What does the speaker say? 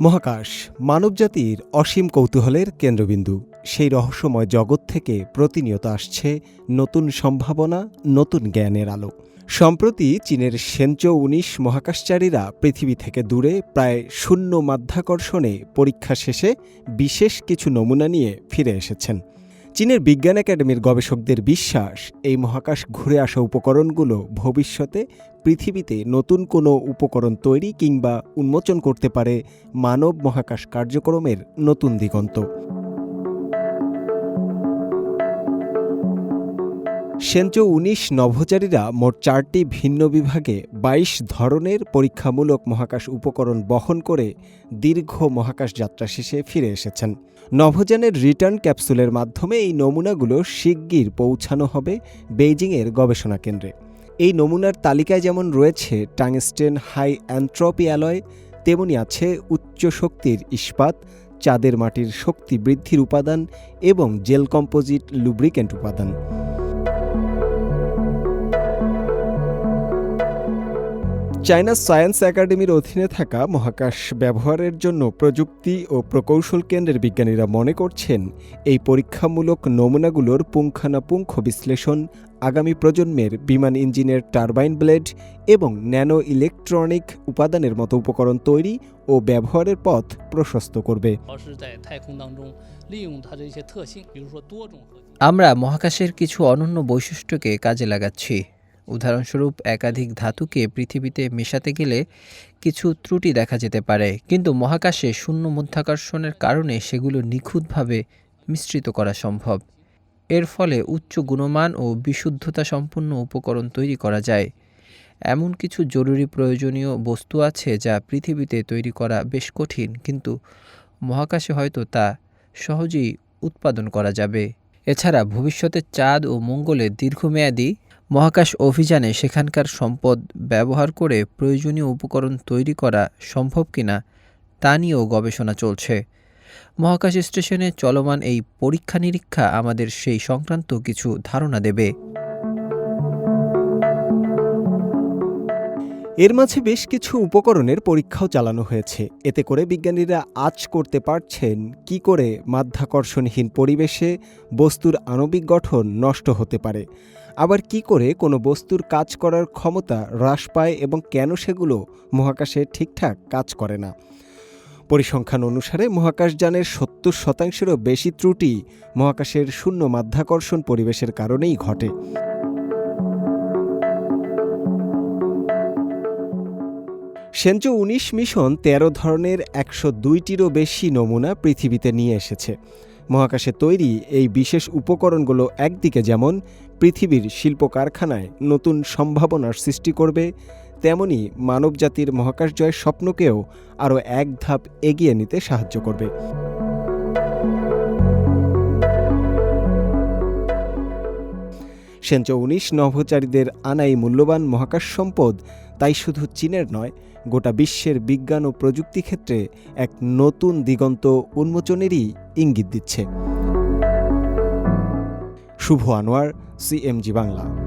মহাকাশ, মানবজাতির অসীম কৌতূহলের কেন্দ্রবিন্দু। সেই রহস্যময় জগৎ থেকে প্রতিনিয়ত আসছে নতুন সম্ভাবনা, নতুন জ্ঞানের আলো। সম্প্রতি চীনের সেঞ্চো উনিশ মহাকাশচারীরা পৃথিবী থেকে দূরে প্রায় শূন্য মাধ্যাকর্ষণে পরীক্ষা শেষে বিশেষ কিছু নমুনা নিয়ে ফিরে এসেছেন। চীনের বিজ্ঞান একাডেমির গবেষকদের বিশ্বাস, এই মহাকাশ ঘুরে আসা উপকরণগুলো ভবিষ্যতে পৃথিবীতে নতুন কোনো উপকরণ তৈরি কিংবা উন্মোচন করতে পারে মানব মহাকাশ কার্যক্রমের নতুন দিগন্ত। সেঞ্চো উনিশ নভোচারীরা মোট চারটি ভিন্ন বিভাগে ২২ ধরনের পরীক্ষামূলক মহাকাশ উপকরণ বহন করে দীর্ঘ মহাকাশ যাত্রা শেষে ফিরে এসেছেন। নভোযানের রিটার্ন ক্যাপসুলের মাধ্যমে এই নমুনাগুলো শিগগির পৌঁছানো হবে বেইজিংয়ের গবেষণা কেন্দ্রে। এই নমুনার তালিকায় যেমন রয়েছে টাংস্টেন হাই অ্যান্ট্রপি অ্যালয়, তেমনি আছে উচ্চ শক্তির ইস্পাত, চাঁদের মাটির শক্তি বৃদ্ধির উপাদান এবং জেল কম্পোজিট লুব্রিকেন্ট উপাদান। চায়না সায়েন্স একাডেমির অধীনে থাকা মহাকাশ ব্যবহারের জন্য প্রযুক্তি ও প্রকৌশল কেন্দ্রের বিজ্ঞানীরা মনে করছেন, এই পরীক্ষামূলক নমুনাগুলোর পুঙ্খানাপুঙ্খ বিশ্লেষণ আগামী প্রজন্মের বিমান ইঞ্জিনের টারবাইন ব্লেড এবং ন্যানো ইলেকট্রনিক উপাদানের মতো উপকরণ তৈরি ও ব্যবহারের পথ প্রশস্ত করবে। আমরা মহাকাশের কিছু অনন্য বৈশিষ্ট্যকে কাজে লাগাচ্ছি। উদাহরণস্বরূপ একাধিক ধাতুকে পৃথিবীতে মেশাতে গেলে কিছু ত্রুটি দেখা যেতে পারে, কিন্তু মহাকাশে শূন্য মধ্যাকর্ষণের কারণে সেগুলো নিখুঁতভাবে মিশ্রিত করা সম্ভব। এর ফলে উচ্চ গুণমান ও বিশুদ্ধতা সম্পন্ন উপকরণ তৈরি করা যায়। এমন কিছু জরুরি প্রয়োজনীয় বস্তু আছে যা পৃথিবীতে তৈরি করা বেশ কঠিন, কিন্তু মহাকাশে হয়তো তা সহজেই উৎপাদন করা যাবে। এছাড়া ভবিষ্যতে চাঁদ ও মঙ্গলে দীর্ঘমেয়াদী মহাকাশ অভিযানে সেখানকার সম্পদ ব্যবহার করে প্রয়োজনীয় উপকরণ তৈরি করা সম্ভব কিনা তা নিয়েও গবেষণা চলছে। মহাকাশ স্টেশনে চলমান এই পরীক্ষা নিরীক্ষা আমাদের সেই সংক্রান্ত কিছু ধারণা দেবে। এর মাঝে বেশ কিছু উপকরণের পরীক্ষাও চালানো হয়েছে। এতে করে বিজ্ঞানীরা আজ করতে পারছেন কি করে মাধ্যাকর্ষণহীন পরিবেশে বস্তুর আণবিক গঠন নষ্ট হতে পারে। আবার কি করে কোনো বস্তুর কাজ করার ক্ষমতা হ্রাস পায় এবং কেন সেগুলো মহাকাশে ঠিকঠাক কাজ করে না? পরিসংখ্যান অনুসারে মহাকাশযানের সত্তর শতাংশেরও বেশি ত্রুটি মহাকাশের শূন্য মাধ্যাকর্ষণ পরিবেশের কারণেই ঘটে। সেঞ্চো উনিশ মিশন তেরো ধরনের একশো দুইটিরও বেশি নমুনা পৃথিবীতে নিয়ে এসেছে। মহাকাশে তৈরি এই বিশেষ উপকরণগুলো একদিকে যেমন পৃথিবীর শিল্প কারখানায় নতুন সম্ভাবনার সৃষ্টি করবে, তেমনি মানবজাতির মহাকাশ জয়ের স্বপ্নকেও আরও এক ধাপ এগিয়ে নিতে সাহায্য করবে। সেঞ্চো উনিশ নভোচারীদের আনাই মূল্যবান মহাকাশ সম্পদ, তাই শুধু চীনের নয়, গোটা বিশ্বের বিজ্ঞান ও প্রযুক্তি ক্ষেত্রে এক নতুন দিগন্ত উন্মোচনেরই ইঙ্গিত দিচ্ছে। শুভ আনোয়ার, সিএমজি বাংলা।